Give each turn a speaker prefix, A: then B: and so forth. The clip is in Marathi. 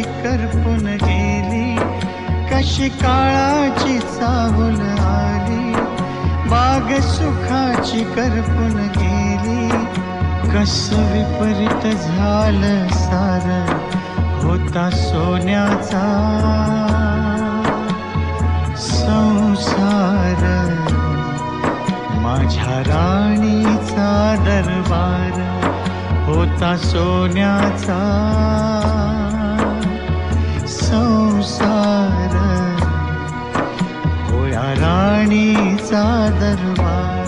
A: करपून गेली. कशी काळाची चाहुल आली. बाग सुखाची करपून गेली. कस विपरीत झालं सार होता सोन्याचा. संसार माझ्या राणीचा दरबार. होता सोन्याचा संसार. होया राणीचा दरबार.